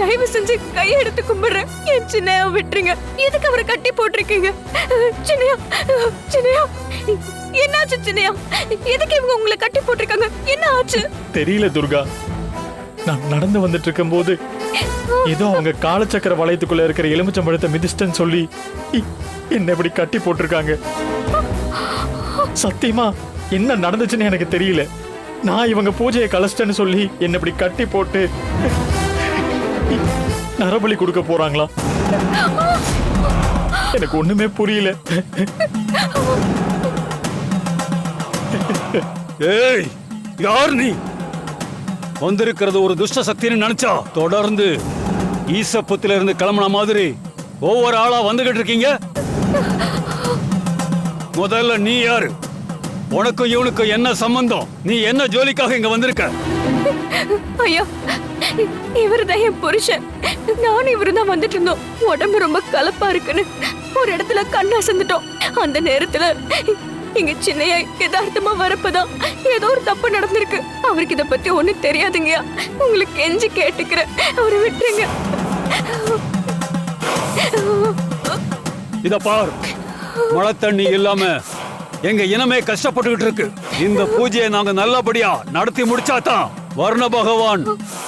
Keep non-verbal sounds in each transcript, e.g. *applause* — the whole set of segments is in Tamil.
தயவு செஞ்சு கையை எடுத்து கும்பிடுறேன். என் சின்னையா விட்டுருங்க எதுக்கு அவரை கட்டி போட்டிருக்கீங்க? சின்னையா சின்னையா என்னாச்சு சின்னையா? எதுக்கு இவங்க உங்களை கட்டி போட்டிருக்காங்க? என்ன ஆச்சு? தெரியல துர்கா. நான் நடந்து வந்துட்டு இருக்கும்போது ஏதோ அவங்க காலச்சக்கர வளையத்துக்குள்ள இருக்கிற எலுமிச்சம்பழத்தை மிதிச்சிட்டேன்னு சொல்லி என்ன இப்படி கட்டி போட்டிருக்காங்க. சத்தியமா என்ன நடந்துச்சுன்னு எனக்கு தெரியல. நான் இவங்க பூஜையை கலைச்சிட்டேன்னு சொல்லி என்ன இப்படி கட்டி போட்டு நரபலி கொடுக்க போறாங்களா? எனக்கு ஒண்ணுமே புரியல. ஏய் யார் நீ? வந்திருக்கிறது ஒரு துஷ்ட சக்தின்னு நினைச்சா? தொடர்ந்து ஈசப்பத்துல இருந்து கிளம்புன மாதிரி ஒவ்வொரு ஆளா வந்துகிட்டு இருக்கீங்க? முதல்ல நீ யாரு? உனக்கும் இவனுக்கும் என்ன சம்பந்தம்? நீ என்ன ஜோலிக்காக இங்க வந்திருக்க? ஐயா இவர் தான் என் புருஷன். நானும் இவரு தான் வந்துட்டு இருந்தோம் உடம்பு ரொம்ப கலப்பா இருக்குன்னு ஒரு இடத்துல கண்ணா சந்துட்டோம் அந்த நேரத்துல இங்க சின்னையா யதார்த்தமா வரப்பதான் ஏதோ ஒரு தப்பு நடந்திருக்கு. அவருக்கு இதை பத்தி ஒண்ணும் தெரியாதுங்கய்யா. உங்களுக்கு கெஞ்சி கேட்டுக்கிறேன். அவரை விட்டுருங்க. இத பார். மழை தண்ணி இல்லாம எங்க இனமே கஷ்டப்பட்டுக்கிட்டு இருக்கு. இந்த பூஜையை நாங்க நல்லபடியா நடத்தி முடிச்சாதான் வர்ண பகவான்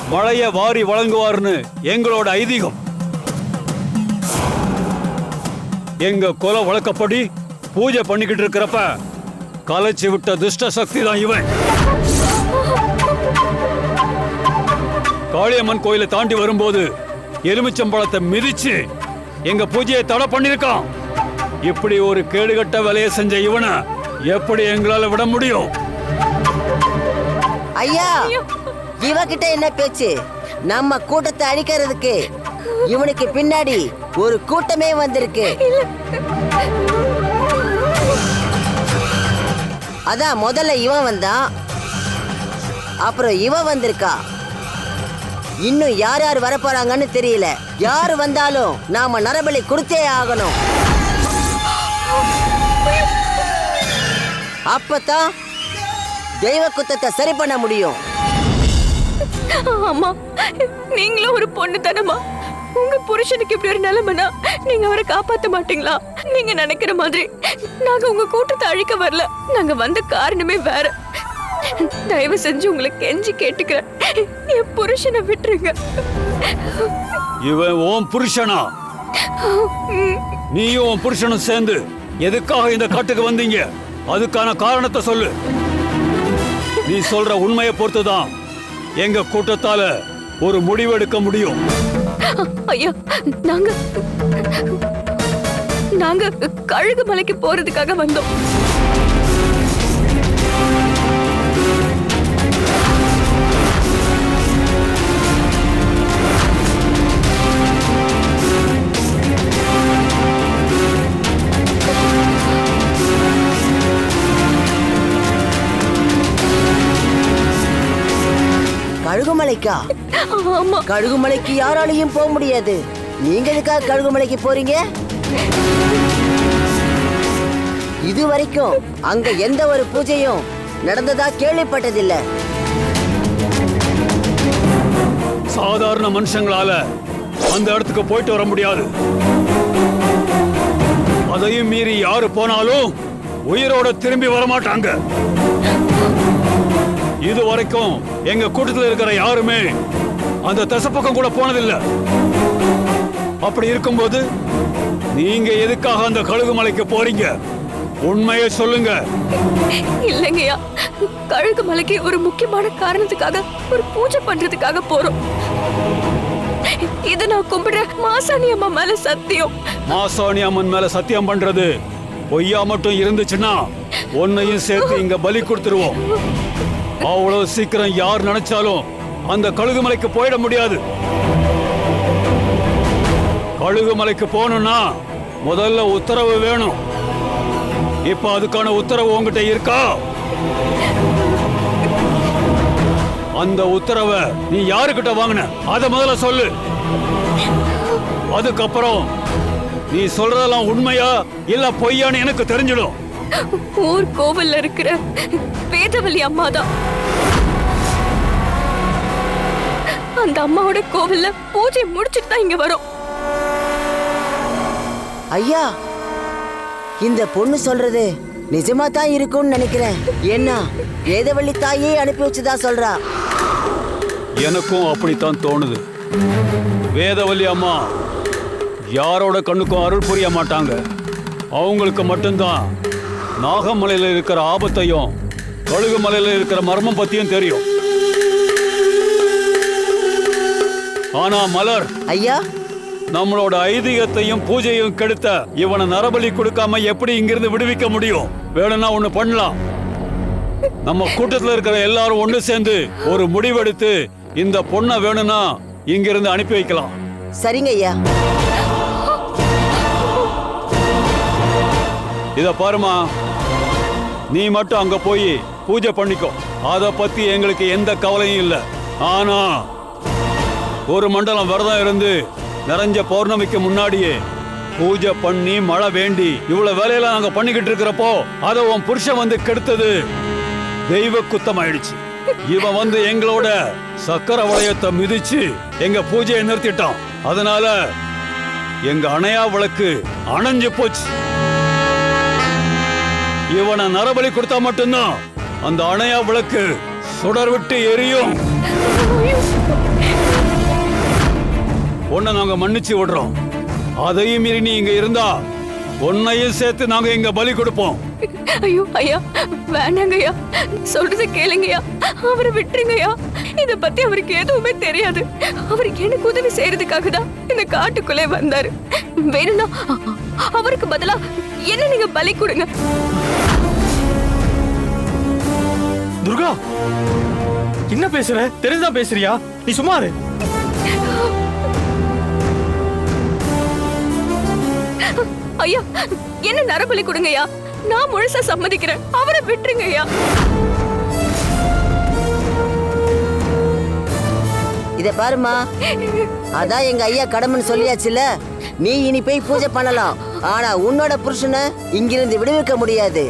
மழைய வாரி வழங்குவார்னு எங்களோட ஐதீகம். எங்க குல வழக்கப்படி பூஜை பண்ணிக்கிட்டு இருக்கிறப்ப கலைச்சு விட்ட துஷ்ட சக்தி தான் இவன். காளியம்மன் கோயிலை தாண்டி வரும்போது எலுமிச்சம்பழத்தை மிதிச்சு எங்க பூஜையை தடை பண்ணிருக்கான் இப்படி ஒரு கேடுகட்ட வேலையை செஞ்ச இவனை எப்படி எங்களால விட முடியும்? ஐயா இவகிட்ட என்ன பேச்சு? நம்ம கூட்டத்தை அழிக்கிறதுக்கு இவனுக்கு பின்னாடி ஒரு கூட்டமே வந்திருக்கு. அதான் முதல்ல இவன் வந்தான் அப்புறம் இவன் வந்திருக்கா. இன்னும் யார் யார் வரப்போறாங்கன்னு தெரியல. யார் வந்தாலும் நாம நரபலி கொடுத்தே ஆகணும். அப்பதான் தெய்வ குத்தத்தை சரி பண்ண முடியும். ஆமா நீங்களும் ஒரு பொண்ணு தானமா உங்க புருஷனுக்கு இப்படி ஒரு நிலைமைனா நீங்க அவரை காப்பாத்த மாட்டீங்களா? நீங்க நினைக்கிற மாதிரி நாங்க உங்க கூட்டத்தை அழிக்க வரல. நாங்க வந்த காரணமே வேற. தயவு செஞ்சு உங்களை கெஞ்சி கேட்டுக்கிறேன். என் புருஷனை விட்டுருங்க. இவன் ஓம் புருஷனா? நீயும் உன் புருஷனும் சேர்ந்து எதுக்காக இந்த காட்டுக்கு வந்தீங்க? அதுக்கான காரணத்தை சொல்லு. நீ சொல்ற உண்மையை பொறுத்துதான் எங்க கூட்டத்தால ஒரு முடிவு எடுக்க முடியும். ஐயா நாங்க நாங்க கழுகு மலைக்கு போறதுக்காக வந்தோம். கழுகுமலைக்கா? ஆமா. கழுகுமலைக்கு யாராலையும் போக முடியாது. நீங்க எதுக்காக கழுகுமலைக்கு போறீங்க? இது வரைக்கும் அங்க எந்த ஒரு பூஜையும் நடந்ததா கேள்விப்பட்டதில்ல. சாதாரண மனுஷங்களால அந்த இடத்துக்கு போயிட்டு வர முடியாது. அதையும் மீறி யாரு போனாலும் உயிரோட திரும்பி வர மாட்டாங்க இது வரைக்கும் எங்க கூட்டத்தில் இருக்கிற யாருமே அந்த தசப்பக்கம் கூட போனதில்லை. அப்படி இருக்கும்போது நீங்க எதுக்காக அந்த கழுகு மலைக்கு போறீங்க? உண்மையை சொல்லுங்க. இல்லைங்கய்யா கழுகு மலைக்கு ஒரு முக்கியமான காரணத்துக்காக ஒரு பூஜை பண்றதுக்காக போறோம். இது நான் கும்பிடுற மாசாணி அம்மா மேல சத்தியம். மாசாணி அம்மன் மேல சத்தியம் பண்றது பொய்யா மட்டும் இருந்துச்சுன்னா உன்னையும் சேர்த்து இங்க பலி கொடுத்துருவோம். அவ்வளவு சீக்கிரம் யார் நினைச்சாலும் அந்த கழுகுமலைக்கு போயிட முடியாது. கழுகுமலைக்கு போகணும்னா முதல்ல உத்தரவு வேணும். இப்ப அதுக்கான உத்தரவு உங்ககிட்ட இருக்கா? அந்த உத்தரவை நீ யாருக்கிட்ட வாங்கின? அத முதல்ல சொல்லு. அதுக்கப்புறம் நீ சொல்றதெல்லாம் உண்மையா இல்ல பொய்யான்னு எனக்கு தெரிஞ்சிடும். ஊர் கோவில்ல இருக்கிற வேதவல்லி அம்மா தான் அந்த அம்மாவோட கோவில்ல பூஜை முடிச்சிட்டு தான் இங்க வரோம். ஐயா இந்த பொண்ணு சொல்றது நிஜமா தான் இருக்கும்னு நினைக்கிறேன். என்ன வேதவள்ளி தாயே அனுப்பி வச்சுதா சொல்றா. எனக்கும் அப்படித்தான் தோணுது. வேதவல்லி அம்மா யாரோட கண்ணுக்கும் அருள் புரிய மாட்டாங்க. அவங்களுக்கு மட்டும்தான் நாகமலையில இருக்கிற ஆபத்தையும் கழுகு மலையில இருக்கிற மர்மம் பத்தியும் தெரியும். ஆனா மலர் ஐயா? நம்மளோட ஐதீகத்தையும் பூஜையும் கெடுத்த இவனை நரபலி கொடுக்காம எப்படி இங்கிருந்து விடுவிக்க முடியும்? வேணும்னா ஒண்ணு பண்ணலாம். நம்ம கூட்டத்துல இருக்கிற எல்லாரும் ஒண்ணு சேர்ந்து ஒரு முடிவெடுத்து இந்த பொண்ணை வேணும்னா இங்கிருந்து அனுப்பி வைக்கலாம். சரிங்க ஐயா. இத பாருமா நீ மட்டும் அங்க போய் பூஜை பண்ணிக்கோ. அத பத்தி எங்களுக்கு எந்த கவலையும் இல்ல. ஆனா ஒரு மண்டலம் விரதம் இருந்து நிறைஞ்ச பௌர்ணமிக்கு முன்னாடியே பூஜை பண்ணி மழை வேண்டி இவ்வளவு வேலையெல்லாம் நாங்க பண்ணிக்கிட்டு இருக்கிறப்போ அத உன் புருஷன் வந்து கெடுத்தது தெய்வ குத்தம் ஆயிடுச்சு இவன் வந்து எங்களோட சக்கர வளையத்தை மிதிச்சு எங்க பூஜையை நிறுத்திட்டான். அதனால எங்க அணையா விளக்கு அணைஞ்சு போச்சு. இவனை நரபலி கொடுத்தா மட்டும்தான் அந்த அணையா விளக்கு சுடர் விட்டு எரியும். உன்னை நாங்க மன்னிச்சு விடுறோம். அதையும் மீறி நீ இங்க இருந்தா உன்னையும் சேர்த்து நாங்க இங்க பலி கொடுப்போம். ஐயோ ஐயா வேணாங்க ஐயா சொல்றத கேளுங்கய்யா. அவரை விட்டுருங்கய்யா. இத பத்தி அவருக்கு எதுவுமே தெரியாது. அவருக்கு எனக்கு உதவி செய்யறதுக்காக தான் இந்த காட்டுக்குள்ளே வந்தாரு. வேணும்னா அவருக்கு பதிலா என்ன நீங்க பலி கொடுங்க. துர்கா என்ன பேசுற? தெரிஞ்சுதான் பேசுறியா? நீ சும்மா இரு. ஐயா என்ன நரபலி கொடுங்கய்யா. நான் முழுசா சம்மதிக்கிறேன். அவரை விட்டுருங்கய்யா இத பாருமா அதான் எங்க ஐயா கடமைன்னு சொல்லியாச்சுல நீ இனி போய் பூஜை பண்ணலாம். ஆனா உன்னோட புருஷனை இங்கிருந்து விடுவிக்க முடியாது.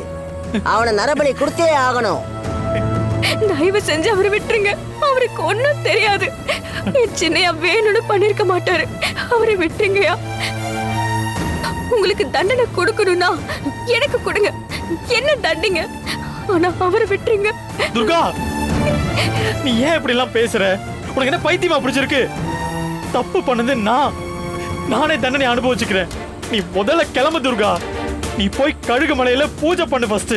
அவனை நரபலி கொடுத்தே ஆகணும். தயவு செஞ்சு அவரை விட்டுருங்க. அவருக்கு ஒண்ணும் தெரியாது. சின்னையா வேணும்னு பண்ணிருக்க மாட்டாரு. அவரை விட்டுருங்கய்யா. உங்களுக்கு தண்டனை கொடுக்கணும்னா எனக்கு கொடுங்க. என்ன தண்டிங்க? ஆனா அவரை விட்டுருங்க. துர்கா நீ ஏன் இப்படி எல்லாம் பேசுற? உனக்கு என்ன பைத்தியமா பிடிச்சிருக்கு? தப்பு பண்ணது நான். நானே தண்டனை அனுபவிச்சுக்கிறேன். நீ முதல்ல கிளம்பு துர்கா. நீ போய் கழுகு மலையில பூஜை பண்ணு ஃபர்ஸ்ட்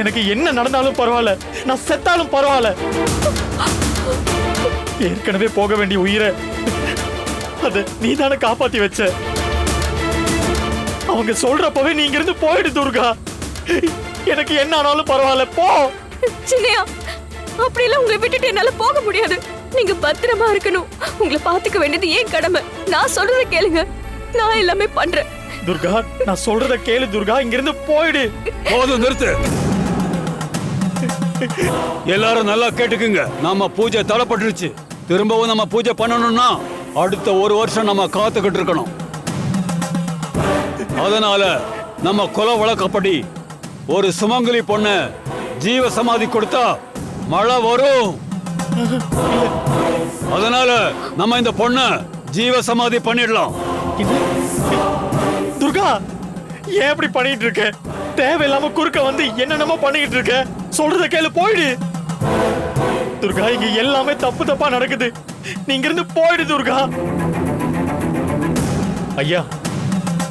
எனக்கு என்ன நடந்தாலும் பரவாயில்ல. நான் செத்தாலும் பரவாயில்ல. ஏற்கனவே போக வேண்டிய உயிரை அது நீ தானே காப்பாத்தி வச்ச. அவங்க சொல்றப்பவே நீ இங்கிருந்து போயிடு துர்கா. எனக்கு என்ன ஆனாலும் பரவாயில்ல போ. சின்னையா அப்படியெல்லாம் உங்களை விட்டுட்டு என்னால போக முடியாது. நீங்க பத்திரமா இருக்கணும். உங்களை பாத்துக்க வேண்டியது ஏன் கடமை? நான் சொல்றத கேளுங்க. நான் எல்லாமே பண்றேன். துர்கா நான் சொல்றத கேளு துர்கா. இங்கிருந்து போயிடு. போதும் நிறுத்து. எல்லாரும் நல்லா கேட்டுக்குங்க. நாம பூஜை தடைப்பட்டுருச்சு. திரும்பவும் நம்ம பூஜை பண்ணணும்னா அடுத்த ஒரு வருஷம் நம்ம காத்துக்கிட்டு இருக்கணும். அதனால நம்ம குல வழக்கப்படி ஒரு சுமங்கலி பொண்ண ஜீவ சமாதி கொடுத்தா மழை வரும். அதனால நம்ம இந்த பொண்ண ஜீவ சமாதி பண்ணிடலாம். துர்கா ஏன் இப்படி பண்ணிட்டு இருக்க? தேவையில்லாம குறுக்க வந்து என்னென்னமோ பண்ணிக்கிட்டு இருக்க? சொல்றத கேளு போயிடு. துர்கா இங்க எல்லாமே தப்பு தப்பா நடக்குது. நீங்க இருந்து போயிடு துர்கா. ஐயா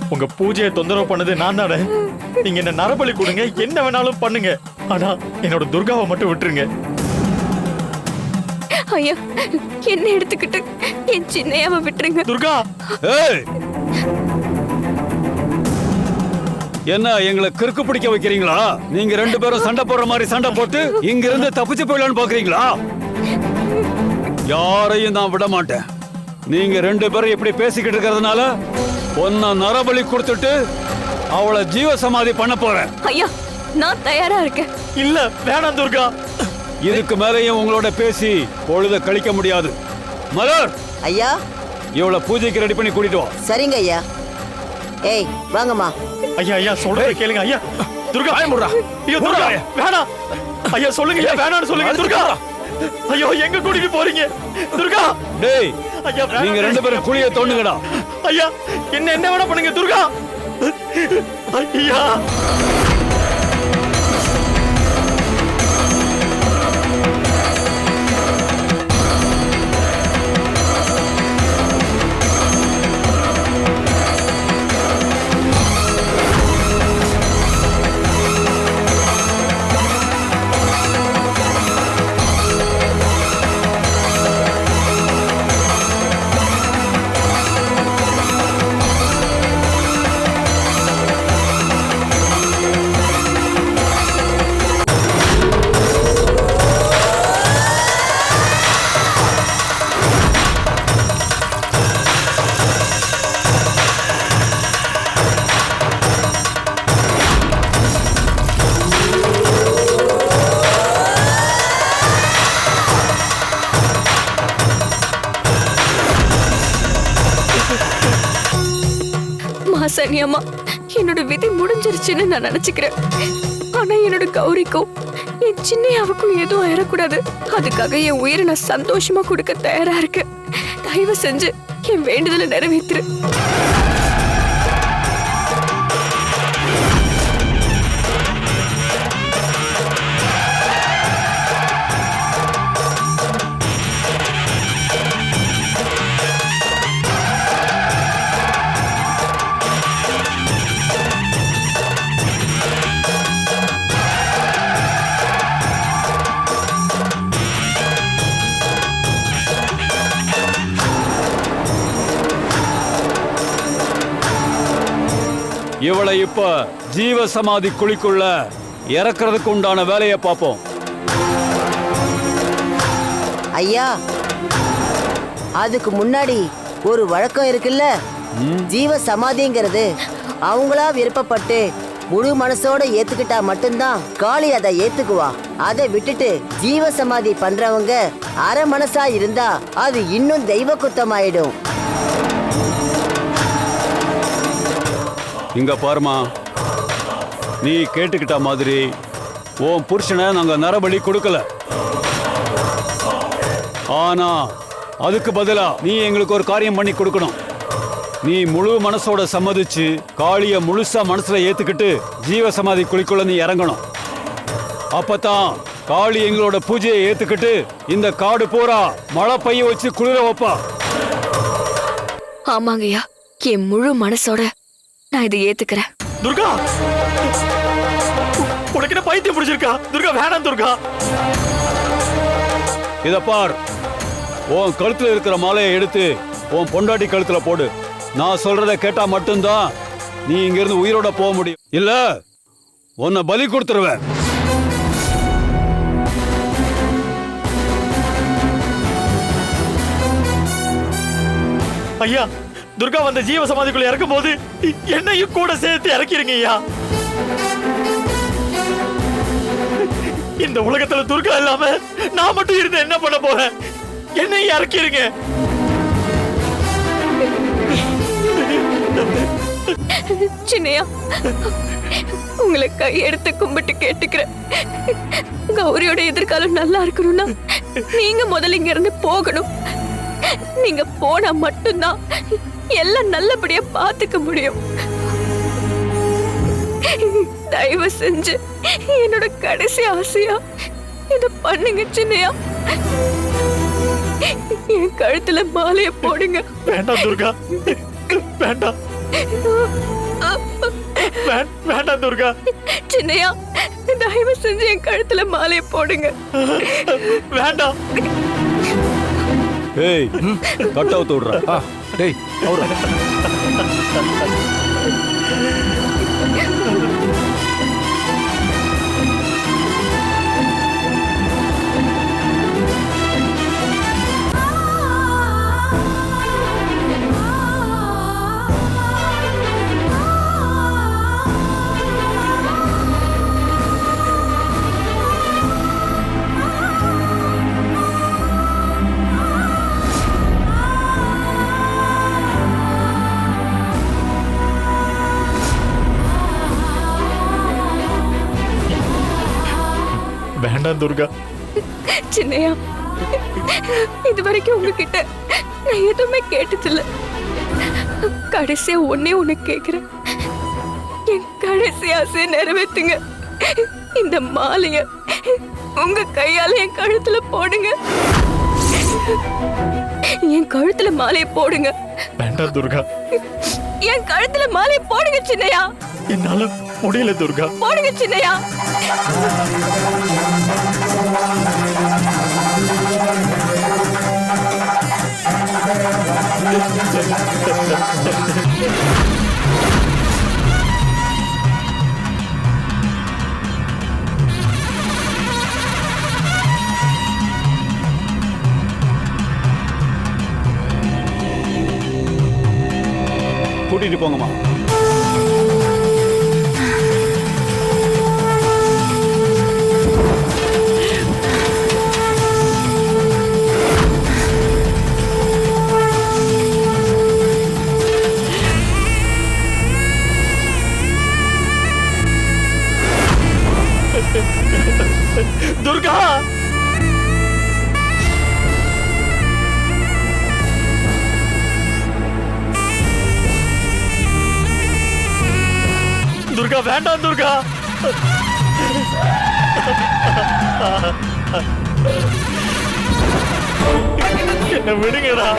உங்க பூஜையை தொந்தரவு பண்ணது நான் தானே. நீங்க என்ன நரபலி கொடுங்க என்ன வேணாலும் பண்ணுங்க. ஆனா என்னோட துர்காவை மட்டும் விட்டுருங்க. ஐயா என்ன எடுத்துக்கிட்டு என் சின்னையாவை விட்டுருங்க. துர்கா! ஏய்! என்ன எங்களை கிறுக்கு பிடிக்க வைக்கிறீங்களா? நீங்க ரெண்டு பேரும் சண்டை போடுற மாதிரி சண்டை போட்டு இங்க இருந்து தப்பிச்சு போயிடலாம்னு பாக்குறீங்களா? யாரையும் நான் விட மாட்டேன். நீங்க ரெண்டு பேரும் இப்படி பேசிக்கிட்டு இருக்கிறதுனால ஒன்ன நரபலி கொடுத்துட்டு அவளை ஜீவ சமாதி பண்ண போறேன். ஐயா நான் தயாரா இருக்கேன். இல்ல வேணாம் துர்கா. இதுக்கு மேலேயும் உங்களோட பேசி பொழுத கழிக்க முடியாது. மலர்! ஐயா. இவளை பூஜைக்கு ரெடி பண்ணி கூட்டிட்டு வா. சரிங்க ஐயா. ஏய் வாங்கம்மா. ஐயா ஐயா சொல்றத கேளுங்க ஐயா. துர்கா. வாய மூடுடா. ஐயோ துர்கா. வேணாம் ஐயா சொல்லுங்க ஐயா வேணாம்னு சொல்லுங்க துர்கா. ஐயோ எங்க கூட்டிட்டு போறீங்க? துர்கா. டேய் ஐயா. நீங்க ரெண்டு பேரும் குழிய தோண்டுங்கடா. ஐயா என்ன என்ன வேணா பண்ணுங்க துர்கா. ஐயா. மாசாணி அம்மா. என்னோட விதி முடிஞ்சிருச்சுன்னு நான் நினைச்சுக்கிறேன். ஆனா என்னோட கௌரிக்கும் என் சின்னையாவுக்கும் எதுவும் ஆயிடக்கூடாது அதுக்காக என் உயிரை நான் சந்தோஷமா கொடுக்க தயாரா இருக்கேன். தயவு செஞ்சு என் வேண்டுதலை நிறைவேத்துரு. இவளை இப்ப ஜீவ சமாதி குழிக்குள்ள இறக்குறதுக்கு உண்டான வேலையை பார்ப்போம். ஐயா அதுக்கு முன்னாடி ஒரு வழக்கம் இருக்குல்ல? ஜீவ சமாதிங்கிறது அவங்களா விருப்பப்பட்டு முழு மனசோட ஏத்துக்கிட்டா மட்டும்தான் காளி அதை ஏத்துக்குவா. அதை விட்டுட்டு ஜீவ சமாதி பண்றவங்க அரை மனசா இருந்தா அது இன்னும் தெய்வ குத்தமாயிடும். இங்க பாருமா. நீ கேட்டுக்கிட்ட மாதிரி உன் புருஷனை நாங்க நரபலி கொடுக்கல. ஆனா அதுக்கு பதிலா நீ எங்களுக்கு ஒரு காரியம் பண்ணி கொடுக்கணும். நீ முழு மனசோட சம்மதிச்சு காளிய முழுசா மனசுல ஏத்துக்கிட்டு ஜீவ சமாதி குழிக்குள்ள நீ இறங்கணும். அப்பதான் காளி எங்களோட பூஜையை ஏத்துக்கிட்டு இந்த காடு பூரா மழை பைய வச்சு குளிர வைப்பா. ஆமாங்கய்யா என் முழு மனசோட நான் இதை ஏத்துக்கிறேன். துர்கா! உனக்கு என்ன பைத்தியம் பிடிச்சிருக்கா? துர்கா வேணாம் துர்கா. இத பார். உன் கழுத்துல இருக்கிற மாலையை எடுத்து உன் பொண்டாட்டி கழுத்துல போடு. நான் சொல்றத கேட்டா மட்டும்தான் நீ இங்க இருந்து உயிரோட போக முடியும். இல்ல உன்னை பலி கொடுத்துருவேன். ஐயா துர்கா வந்த ஜீவ சமாதிக்குள்ள இறக்கும் போது என்னையும் கூட சேர்த்து இறக்கிருங்க ஐயா. இந்த உலகத்துல துர்கா இல்லாம நான் மட்டும் இருந்து என்ன பண்ண போறேன்? என்னையும் இறக்கிருங்க. சின்னையா உங்களை கையெடுத்து கும்பிட்டு கேட்டுக்கிறேன். கௌரியோட எதிர்காலம் நல்லா இருக்கணும்னா நீங்க முதல்ல இங்க இருந்து போகணும். நீங்க போனா மட்டும்தான் எல்லாம் நல்லபடியா பாத்துக்க முடியும். தயவு செஞ்சு என்னோட கடைசி ஆசையா இத பண்ணுங்க சின்னையா. என் கழுத்துல மாலைய போடுங்க. வேண்டாம் துர்கா. வேண்டாம். வேண்டாம் துர்கா. சின்னையா தயவு செஞ்சு என் கழுத்துல மாலைய போடுங்க. வேண்டாம். ஏய் கட்டவுத்து விடுற. ஆ டேய் அவரு. வேண்டாம் துர்கா. சின்னையா இது வரைக்கும் உங்ககிட்ட நான் எதுவுமே கேட்டதில்ல. கடைசியா ஒன்னே ஒண்ணு கேக்குறேன். என் கடைசி ஆசையை நிறைவேத்துங்க. இந்த மாலைய உங்க கையால என் கழுத்துல போடுங்க. என் கழுத்துல மாலையை போடுங்க. வேண்டாம் துர்கா. என் கழுத்துல மாலையை போடுங்க சின்னையா. என்னால முடியல துர்கா. போடுங்க சின்னையா. கூட்டிட்டு போங்கம்மா. *laughs* துர்கா துர்கா வேண்டாம் துர்கா என்ன விடுங்கடா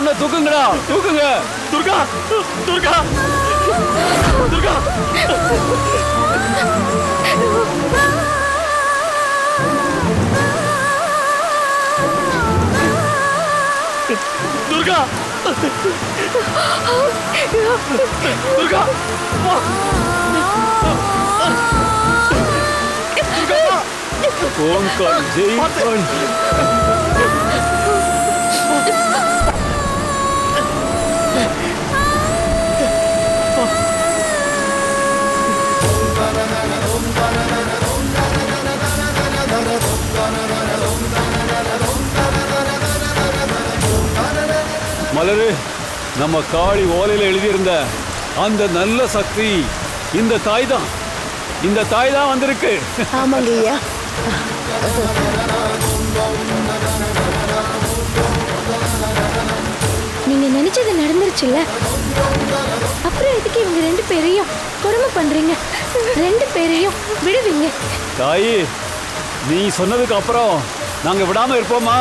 பொண்ணை தூக்குங்கடா தூக்குங்க துர்கா துர்கா துர்கா துர்கா துர்கா வா. ஓங்கார் ஜெய் காளி. மலரு நம்ம காளி ஓலையில எழுதியிருந்த அந்த நல்ல சக்தி இந்த தாய் தான் இந்த தாய் தான் வந்திருக்கு. ஆமாங்க ஐயா. நீங்க நினைச்சது நடந்துருச்சுல்ல? அப்புறம் எதுக்கு இவங்க ரெண்டு பேரையும் கொடுமை பண்றீங்க? ரெண்டு பேரையும் விடுவீங்க. தாயி நீ சொன்னதுக்கு அப்புறம் நாங்க விடாம இருப்போமா?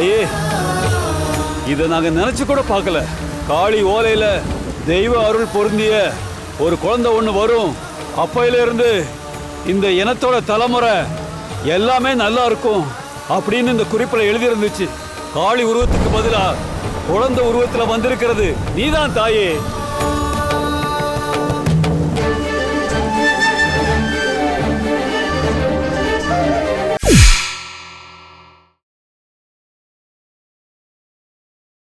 தாயே இதை நாங்கள் நினைச்சு கூட பார்க்கல. காளி ஓலையில தெய்வ அருள் பொருந்திய ஒரு குழந்தை ஒன்று வரும். அப்பையிலிருந்து இந்த இனத்தோட தலைமுறை எல்லாமே நல்லா இருக்கும் அப்படின்னு இந்த குறிப்பில் எழுதியிருந்துச்சு. காளி உருவத்துக்கு பதிலாக குழந்தை உருவத்தில் வந்திருக்கிறது. நீதான் தாயே.